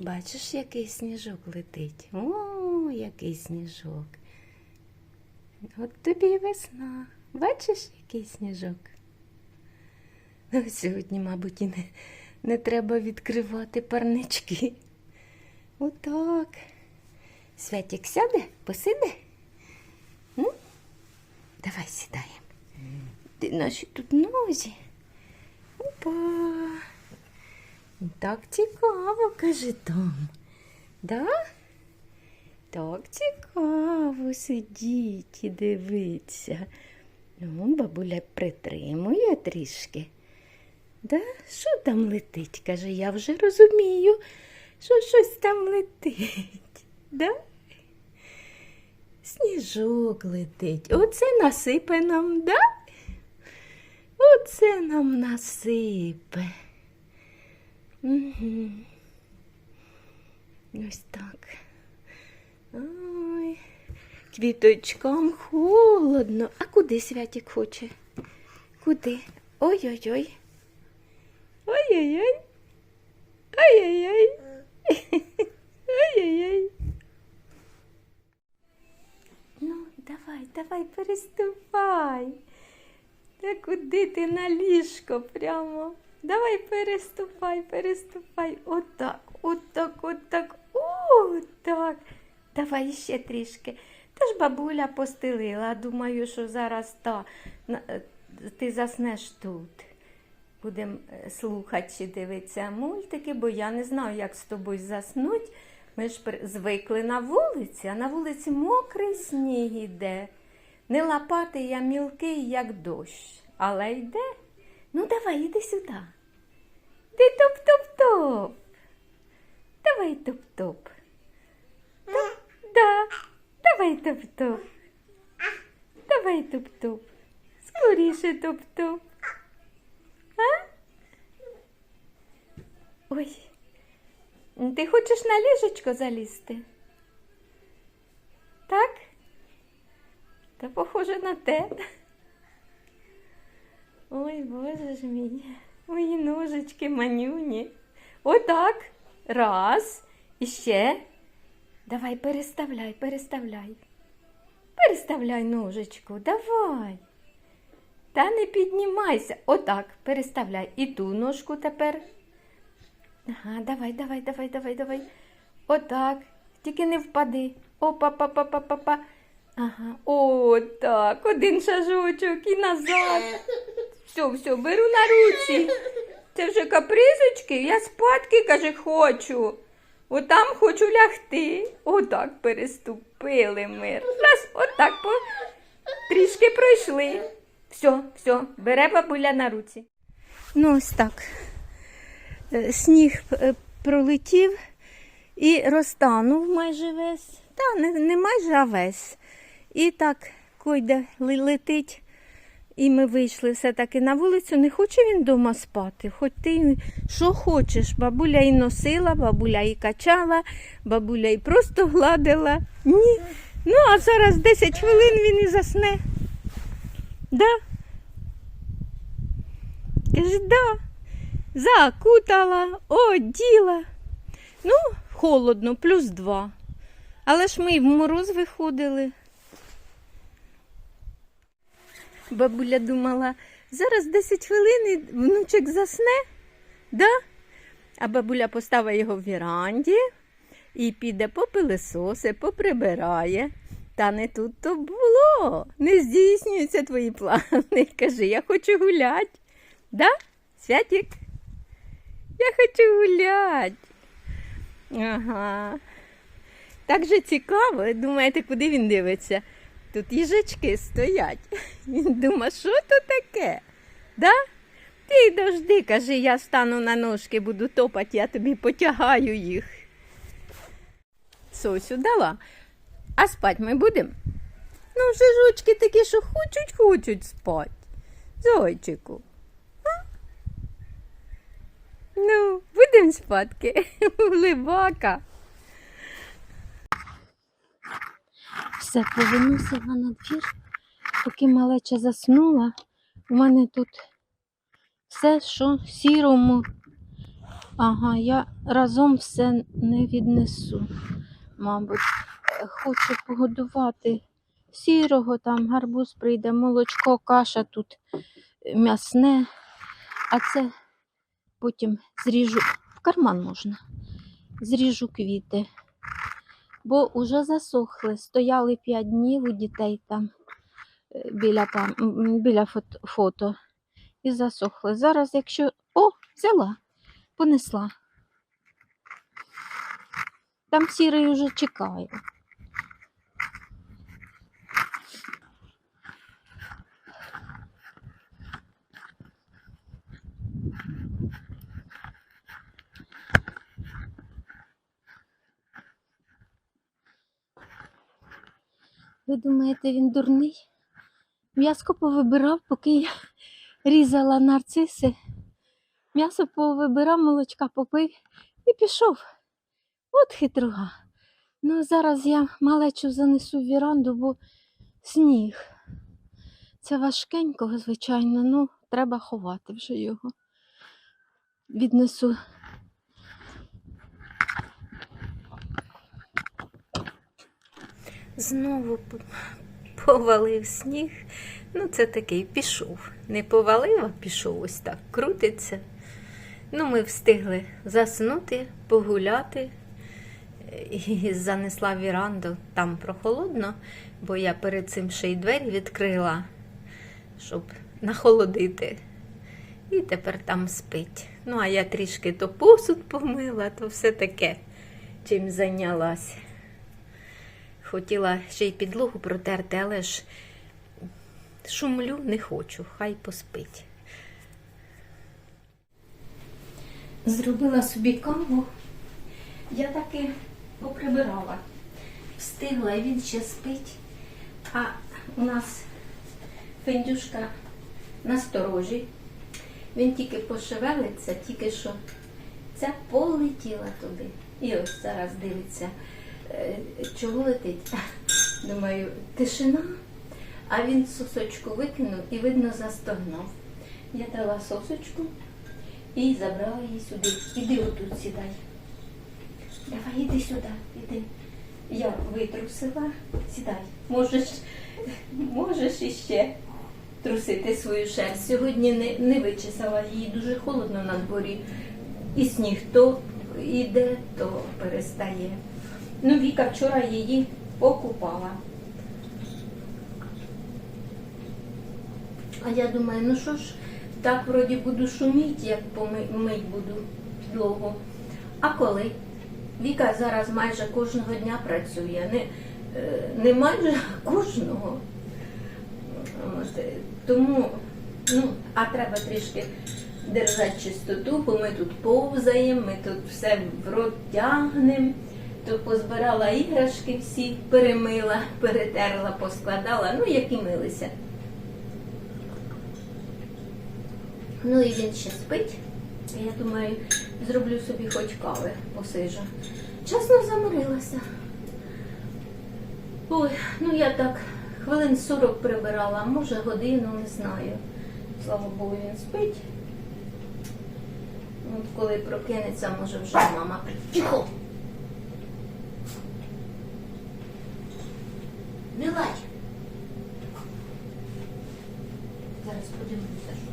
Бачиш, який сніжок летить? О, який сніжок. От тобі і весна. Бачиш, який сніжок? Ну, сьогодні, мабуть, і не, не треба відкривати парнички. Отак. Святик сяде, посиде? М? Давай сідаємо. Ти наші тут нозі. Опа. Так цікаво, каже Том. Да? Так цікаво сидіть і дивитися. Ну, бабуля притримує трішки. Да? Що там летить? каже, я вже розумію, що щось там летить. Да? Сніжок летить. Оце насипе нам, да? Оце нам насипе. Угу. Ось так. Ой, квіточкам холодно. А куди святик хоче? Куди? Ой-ой-ой. Ой-ой-ой. Ой-ой-ой. Ой-ой-ой. Ну, давай, давай, переступай. Та куди ти на ліжко прямо? Давай переступай, переступай. Отак, отак, отак, отак. Давай ще трішки. Та ж бабуля постелила. Думаю, що зараз та, е, ти заснеш тут. Будемо слухати чи дивитися мультики, бо я не знаю, як з тобою заснуть. Ми ж звикли на вулиці, а на вулиці мокрий сніг іде. Не лопатий, а мілкий, як дощ. Але йде. Ну, давай, іди сюди. Ти топ-топ-топ. Давай топ-топ. Топ- Да. Давай топ-топ. Давай топ-топ. Скоріше топ-топ. А? Ой. Ти хочеш на ліжечко залізти? Так? Та похоже на те. Ой, боже ж мій, мої ножички манюні. Отак. Раз. І ще. Давай, переставляй, переставляй. Переставляй ножичку, давай. Та не піднімайся. Отак, переставляй. І ту ножку тепер. Ага, давай, давай, давай, давай, давай. Отак. Тільки не впади. опа па па па па па Ага, отак. Один шажочок і назад. Все, все, беру на руці. Це вже капризочки, я спадки, каже, хочу. Отам хочу лягти. Отак переступили ми. Раз, отак по... трішки пройшли. Все, все, бере бабуля на руці. Ну, ось так. Е, Сніг е, пролетів і розтанув майже весь. Та не, не майже, а весь. І так койде летить. І ми вийшли все-таки на вулицю. Не хоче він вдома спати. Хоч ти що хочеш. Бабуля і носила, бабуля і качала, бабуля і просто гладила. Ні. Ну, а зараз 10 хвилин він і засне. Да? Каже, да. Закутала, оділа. Ну, холодно, плюс два. Але ж ми і в мороз виходили. Бабуля думала, зараз 10 хвилин і внучок засне, да? а бабуля поставить його в віранді і піде попилисоси, поприбирає. Та не тут то було. Не здійснюються твої плани. Кажи, я хочу гуляти. Да, Святік? Я хочу гуляти. Ага. Так же цікаво. Думаєте, куди він дивиться? Тут їжачки стоять. Він думає, що то таке? Да? Ти дожди, каже, я стану на ножки, буду топати, я тобі потягаю їх. Сосю дала. А спать ми будемо? Ну, вже жучки такі, що хочуть, хочуть спать. Зойчику. А? Ну, будемо спадки. Глибока. Все, повиносила на двір, поки малеча заснула. У мене тут все, що сірому. Ага, я разом все не віднесу, мабуть. Хочу погодувати сірого, там гарбуз прийде, молочко, каша тут е, м'ясне, а це потім зріжу в карман можна. Зріжу квіти. Бо вже засохли. Стояли 5 днів у дітей там е, біля, там, біля фото... і засохли. Зараз, якщо. О, взяла, понесла. Там сірий уже чекає. Ви думаєте, він дурний? М'яско повибирав, поки я різала нарциси. М'ясо повибирав, молочка попив і пішов. От хитруга. Ну, зараз я малечу занесу в віранду, бо сніг. Це важкенького, звичайно, ну, треба ховати вже його. Віднесу. Знову повалив сніг. Ну, це такий пішов. Не повалив, а пішов ось так. Крутиться. Ну, ми встигли заснути, погуляти. І занесла віранду. Там прохолодно, бо я перед цим ще й двері відкрила, щоб нахолодити. І тепер там спить. Ну, а я трішки то посуд помила, то все таке, чим зайнялась. Хотіла ще й підлогу протерти, але ж шумлю не хочу, хай поспить. Зробила собі каву. Я таки поприбирала. Встигла, і він ще спить. А у нас фендюшка насторожі. Він тільки пошевелиться, тільки що ця полетіла туди. І ось зараз дивиться, чого летить. Думаю, тишина, а він сосочку викинув і, видно, застогнав. Я дала сосочку і забрала її сюди. Іди отут сідай. Давай, іди сюди, іди. Я витрусила, сідай. Можеш, можеш іще трусити свою шерсть. Сьогодні не, не вичесала її дуже холодно на дворі. І сніг то йде, то перестає. Ну, Віка вчора її покупала. А я думаю, ну що ж, так вроді буду шуміти, як помить буду підлогу. А коли? Віка зараз майже кожного дня працює. Не, е, не майже а кожного. Тому, ну, а треба трішки держати чистоту, бо ми тут повзаємо, ми тут все в рот тягнемо. То позбирала іграшки всі, перемила, перетерла, поскладала, ну, які милися. Ну і він ще спить. Я думаю, зроблю собі хоч кави посижу. Чесно заморилася. Ой, ну я так хвилин 40 прибирала, може годину, не знаю. Слава Богу, він спить. От коли прокинеться, може вже мама. Тихо! Не лай! Зараз подивимося, що.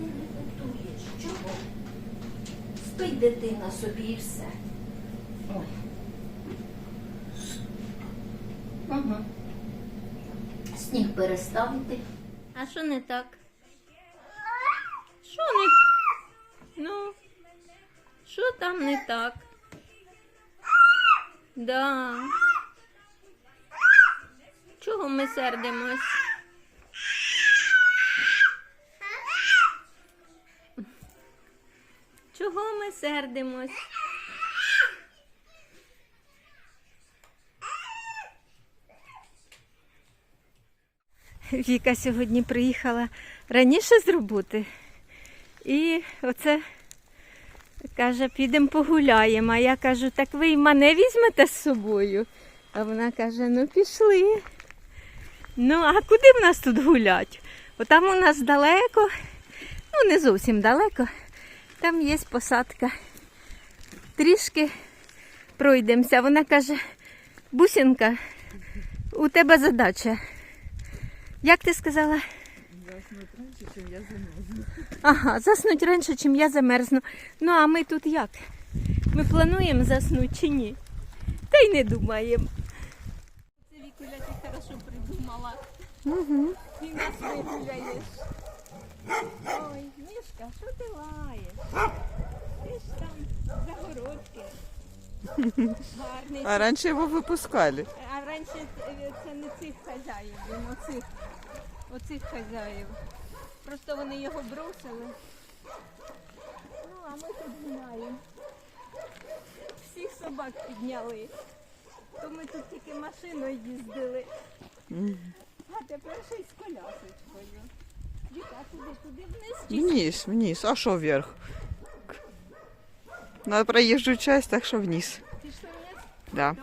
Не готуєш? Чого? Спить дитина собі і все. Ой. Угу. Сніг переставити. А що не так? Що не? Ну, що там не так? Да. Чого ми сердимось? Ми сердимось? Віка сьогодні приїхала раніше з роботи. І оце Каже, підемо погуляємо. А я кажу, так ви мене візьмете з собою. А вона каже, ну пішли. Ну, а куди в нас тут гулять? Отам у нас далеко, ну не зовсім далеко. Там є посадка. Трішки пройдемося. Вона каже, бусинка, у тебе задача. Як ти сказала? Заснуть раніше, чим я замерзну. Ага, заснуть раніше, чим я замерзну. Ну, а ми тут як? Ми плануємо заснути чи ні? Та й не думаємо. Це Вікуля, ти хорошо придумала. Угу. Ти нас вигуляєш. Ой, Мішка, що ти лаєш? Ти ж там загородки. Гарний. А раньше его выпускали. А раніше це не цих хазяїв, він оцих, оцих хазяїв. Просто вони його бросили. Ну, а ми тут гуляємо. Всіх собак підняли. То ми тут тільки машиною їздили. А тепер ще й з колясочкою. Вниз Вниз. А що вверх? На проезжую часть, так что вниз. пішли вниз? Да.